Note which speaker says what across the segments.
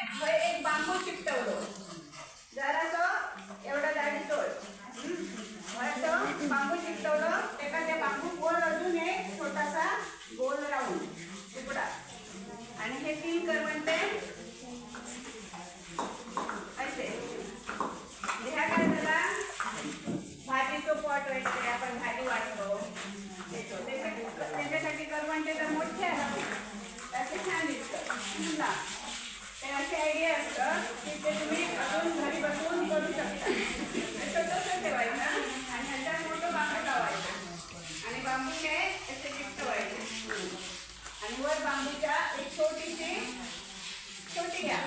Speaker 1: एक बांबू चिकटवलो. जरासं एवढं जाडी. तोड असं बांबू चिकटवलं. त्याला ते बांबू गोल अजून एक छोटासा गोल राहून. तुकडा. आणि हे तीन करवंटे आयडिया असतं की ते तुम्ही अजून घरी बसवून करू शकता. ते ठेवायचं. आणि ह्याच्यात मोठं बांबू लावायचं. आणि बांबूचे असे चिकटवायचे आणि वर बांबूच्या एक छोटीशी छोटी घ्या.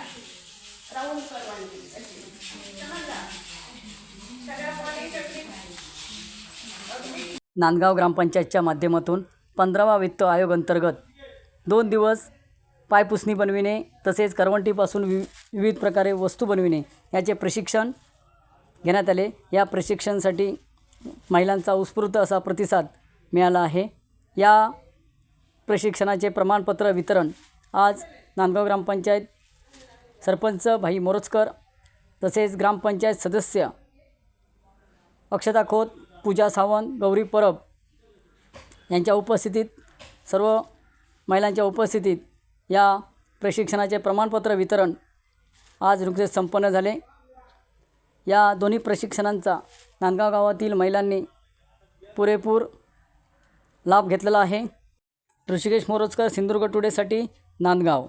Speaker 1: राऊंड करवांची अशी. समजला? सगळ्या पॉलिश अगदी.
Speaker 2: नांदगाव ग्रामपंचायतच्या माध्यमातून पंधरावा वित्त आयोग अंतर्गत दोन दिवस पायपुसणी बनविणे तसेच करवंटीपासून वि विविध प्रकारे वस्तू बनविणे याचे प्रशिक्षण घेण्यात आले. या प्रशिक्षणासाठी महिलांचा उत्स्फूर्त असा प्रतिसाद मिळाला आहे. या प्रशिक्षणाचे प्रमाणपत्र वितरण आज नांदगाव ग्रामपंचायत सरपंच भाई मोरोजकर तसेच ग्रामपंचायत सदस्य अक्षता खोत पूजा सावंत गौरी परब यांच्या उपस्थितीत सर्व महिलांच्या उपस्थितीत या प्रशिक्षणाचे प्रमाणपत्र वितरण आज नुकतेच संपन्न झाले. या दोन्ही प्रशिक्षणांचा नांदगाव गावातील महिलांनी पुरेपूर लाभ घेतलेला आहे. ऋषिकेश मोरोजकर सिंधुदुर्ग टुडेसाठी नांदगाव.